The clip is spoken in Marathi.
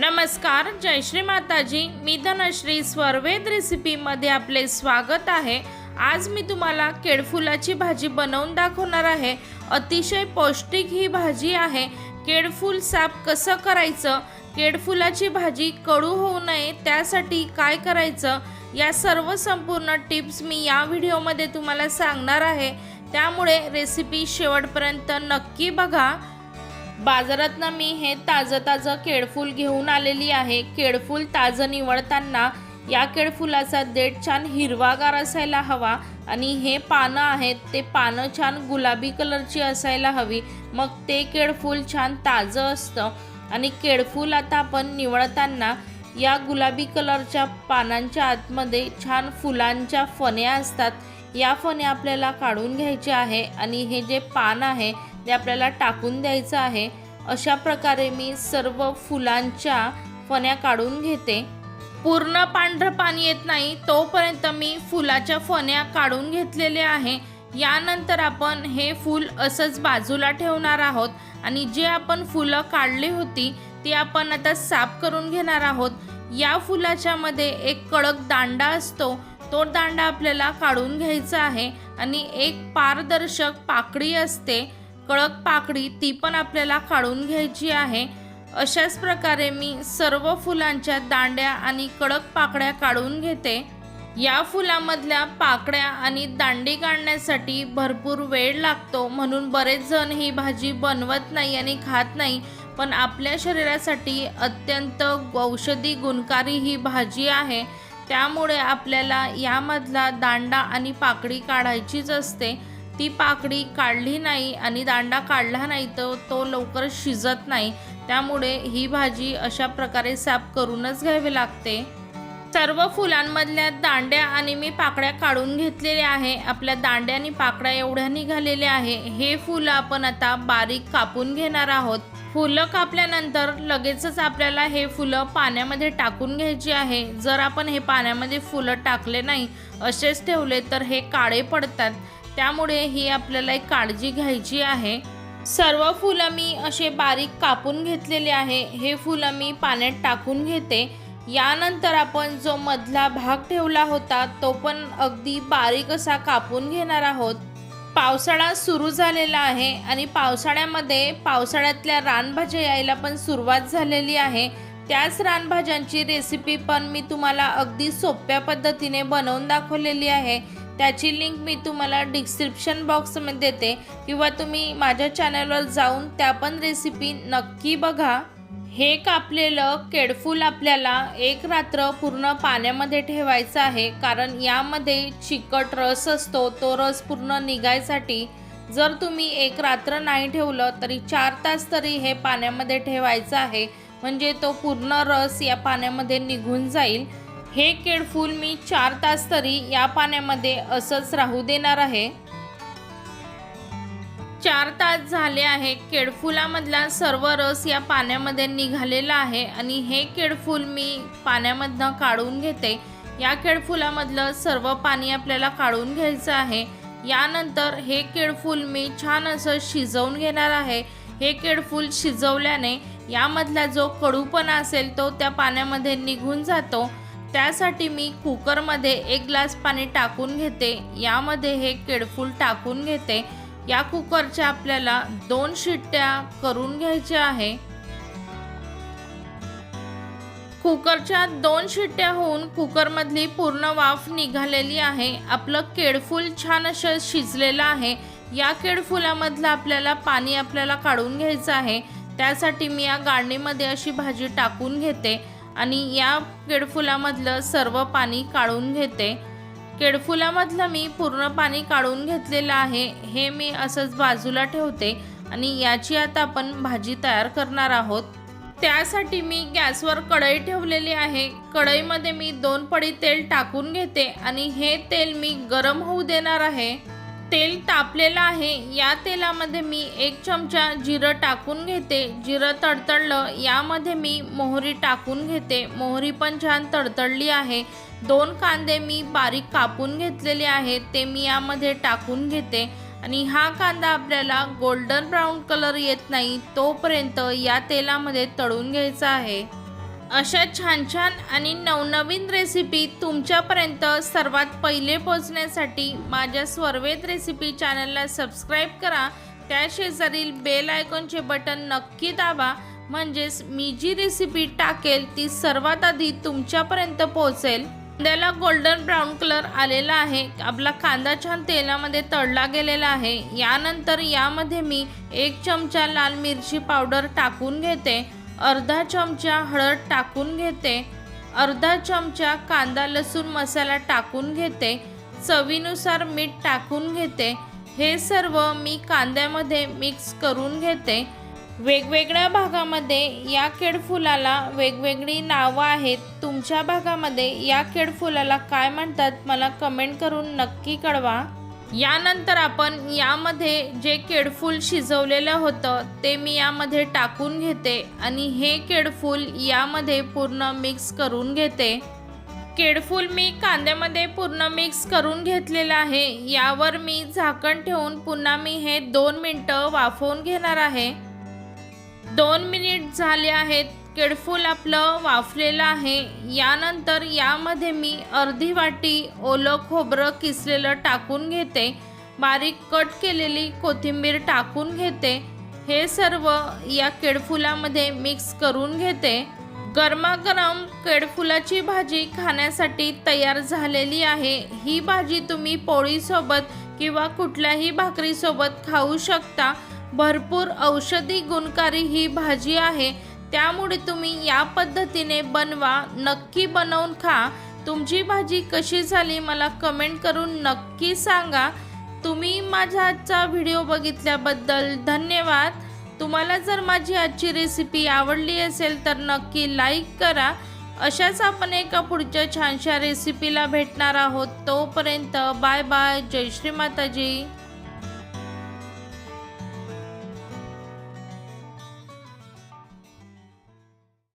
नमस्कार जय श्री माताजी. मी धनश्री स्वरवेद रेसिपीमध्ये आपले स्वागत आहे. आज मी तुम्हाला केळफुलाची भाजी बनवून दाखवणार आहे. अतिशय पौष्टिक ही भाजी आहे. केळफूल साफ कसं करायचं? केळफुलाची भाजी कडू होऊ नये त्यासाठी काय करायचं? या सर्व संपूर्ण टिप्स मी या व्हिडिओमध्ये तुम्हाला सांगणार आहे. त्यामुळे रेसिपी शेवटपर्यंत नक्की बघा. बाजारातनं मी हे ताजं ताजं केळफूल घेऊन आलेली आहे. केळफूल ताजं निवडताना या केळफुलाचा देठ छान हिरवागार असायला हवा आणि हे पानं आहेत ते पानं छान गुलाबी कलरची असायला हवी. मग ते केळफूल छान ताजं असतं आणि केळफूल आता आपण निवडताना या गुलाबी कलरच्या पानांच्या आतमध्ये छान फुलांच्या फण्या असतात. या फण्या आपल्याला काढून घ्यायच्या आहे आणि हे जे पान आहे ते आपल्याला टाकून द्यायचं आहे. अशा प्रकारे मी सर्व फुलांच्या फण्या काढून घेते. पूर्ण पांढरं पाणी येत नाही तोपर्यंत मी फुलाच्या फण्या काढून घेतलेले आहे. यानंतर आपण हे फूल असंच बाजूला ठेवणार आहोत आणि जे आपण फुलं काढली होती ती आपण आता साफ करून घेणार आहोत. या फुलाच्या मध्ये एक कडक दांडा असतो तो दांडा आपल्याला काढून घ्यायचा आहे आणि एक पारदर्शक पाकडी असते. कडक पाकळी ती पण आपल्याला काढून घ्यायची आहे. अशाच प्रकारे मी सर्व फुलांच्या दांड्या आणि कडक पाकड्या काढून घेते. या फुलामधल्या पाकड्या आणि दांडी काढण्यासाठी भरपूर वेळ लागतो म्हणून बरेच जण ही भाजी बनवत नाही आणि खात नाही पण आपल्या शरीरासाठी अत्यंत औषधी गुणकारी ही भाजी आहे. त्यामुळे आपल्याला यामधला दांडा आणि पाकडी काढायचीच असते. ती पाकडी काढली नाही आणि दांडा काढला नाही तर तो लवकर शिजत नाही. त्यामुळे ही भाजी अशा प्रकारे साफ करूनच घ्यावी लागते. सर्व फुलांमधल्या दांड्या आणि मी पाकड्या काढून घेतलेल्या आहे. आपल्या दांड्या आणि पाकड्या एवढ्या निघालेल्या आहे. हे फुलं आपण आता बारीक कापून घेणार आहोत. फुलं कापल्यानंतर लगेचच आपल्याला हे फुलं पाण्यामध्ये टाकून घ्यायची आहे. जर आपण हे पाण्यामध्ये फुलं टाकले नाही असेच ठेवले तर हे काळे पडतात. त्यामुळे ही आपल्याला एक काळजी घ्यायची आहे. सर्व फुलं मी असे बारीक कापून घेतलेले आहे. हे फुलं मी पाण्यात टाकून घेते. यानंतर आपण जो मधला भाग ठेवला होता तो पण अगदी बारीक असा कापून घेणार आहोत. पावसाळा सुरू झालेला आहे आणि पावसाळ्यामध्ये पावसाळ्यातल्या रानभाज्या यायला पण सुरुवात झालेली आहे. त्याच रानभाज्यांची रेसिपी पण मी तुम्हाला अगदी सोप्या पद्धतीने बनवून दाखवलेली आहे. त्याची लिंक मी तुम्हाला डिस्क्रिप्शन बॉक्समध्ये देते. किंवा तुम्ही माझ्या चॅनलवर जाऊन त्या पण रेसिपी नक्की बघा. हे कापलेलं केडफूल आपल्याला एक रात्र पूर्ण पाण्यामध्ये ठेवायचं आहे. कारण यामध्ये चिकट रस असतो तो रस पूर्ण निघायसाठी जर तुम्ही एक रात्र नाही ठेवलं तरी चार तास तरी हे पाण्यामध्ये ठेवायचं आहे. म्हणजे तो पूर्ण रस या पाण्यामध्ये निघून जाईल. हे केळफूल मी चार तास तरी या पाण्यामध्ये असंच राहू देणार आहे. चार तास झाले आहे केळफुलामधला सर्व रस या पाण्यामध्ये निघालेला आहे आणि हे केळफूल मी पाण्यामधनं काढून घेते. या केळफुलामधलं सर्व पाणी आपल्याला काढून घ्यायचं आहे. यानंतर हे केळफूल मी छान असं शिजवून घेणार आहे. हे केळफूल शिजवल्याने यामधला जो कडूपणा असेल तो त्या पाण्यामध्ये निघून जातो. त्यासाठी मी कुकरमध्ये एक ग्लास पाणी टाकून घेते. यामध्ये हे केळफूल टाकून घेते. या कुकरच्या आपल्याला दोन शिट्ट्या करून घ्यायच्या आहे. कुकरच्या दोन शिट्ट्या होऊन कुकरमधली पूर्ण वाफ निघालेली आहे. आपलं केळफूल छान असं शिजलेलं आहे. या केळफुलामधलं आपल्याला पाणी आपल्याला काढून घ्यायचं आहे. त्यासाठी मी या गाळणीमध्ये अशी भाजी टाकून घेते. आणि या केळफुलामधलं सर्व पाणी काढून घेते. केळफुलामधलं मी पूर्ण पाणी काढून घेतलेलं आहे हे मी असंच बाजूला ठेवते आणि याची आता आपण भाजी तयार करणार आहोत. त्यासाठी मी गॅसवर कढई ठेवलेली आहे. कढईमध्ये मी दोन पडी तेल टाकून घेते आणि हे तेल मी गरम होऊ देणार आहे. तेल तापलेलं आहे. या तेलामध्ये मी एक चमचा जिरं टाकून घेते. जिरं तडतडलं यामध्ये मी मोहरी टाकून घेते. मोहरी पण छान तडतडली आहे. दोन कांदे मी बारीक कापून घेतलेले आहेत. ते मी यामध्ये टाकून घेते. आणि हा कांदा आपल्याला गोल्डन ब्राऊन कलर येत नाही तोपर्यंत या तेलामध्ये तळून घ्यायचा आहे. अशा छान छान आणि नवनवीन रेसिपी तुमच्यापर्यंत सर्वात पहिले पोचण्यासाठी माझ्या स्वर्वेद रेसिपी चॅनलला सबस्क्राईब करा. त्या शेजारील बेल आयकॉनचे बटन नक्की दाबा. म्हणजेच मी जी रेसिपी टाकेल ती सर्वात आधी तुमच्यापर्यंत पोहोचेल. कांद्याला गोल्डन ब्राऊन कलर आलेला आहे. आपला कांदा छान तेलामध्ये तळला गेलेला आहे. यानंतर यामध्ये मी एक चमचा लाल मिरची पावडर टाकून घेते. अर्धा चमचा हळद टाकून घेते. अर्धा चमचा कांदा लसूण मसाला टाकून घेते. चवीनुसार मीठ टाकून घेते. हे सर्व मी कांद्यामध्ये मिक्स करून घेते. वेगवेगळ्या भागामध्ये या केळफुलाला वेगवेगळी नावं आहेत. तुमच्या भागामध्ये या केळफुलाला काय म्हणतात? मला कमेंट करून नक्की कळवा. यानंतर आपण यामध्ये जे केडफूल शिजवलेलं होतं ते मी यामध्ये टाकून घेते आणि हे केडफूल यामध्ये पूर्ण मिक्स करून घेते. केडफूल मी कांद्यामध्ये पूर्ण मिक्स करून घेतलेलं आहे. यावर मी झाकण ठेवून पुन्हा मी हे दोन मिनटं वाफवून घेणार आहे. दोन मिनिट झाले आहेत. केडफूल आपलं वाफलेलं आहे. यानंतर यामध्ये मी अर्धी वाटी ओलं खोबरं किसलेलं टाकून घेते. बारीक कट केलेली कोथिंबीर टाकून घेते. हे सर्व या केडफुलामध्ये मिक्स करून घेते. गरमागरम केडफुलाची भाजी खाण्यासाठी तयार झालेली आहे. ही भाजी तुम्ही पोळीसोबत किंवा कुठल्याही भाकरीसोबत खाऊ शकता. भरपूर औषधी गुणकारी ही भाजी आहे. त्यामुळे तुम्ही या पद्धतीने बनवा नक्की बनवून खा. तुमची भाजी कशी झाली मला कमेंट करून नक्की सांगा. तुम्ही माझ्या आजचा व्हिडिओ बघितल्याबद्दल धन्यवाद. तुम्हाला जर माझी आजची रेसिपी आवडली असेल तर नक्की लाईक करा. अशाच आपण एका पुढच्या छानशा रेसिपीला भेटणार आहोत. तोपर्यंत बाय बाय जय श्री माताजी.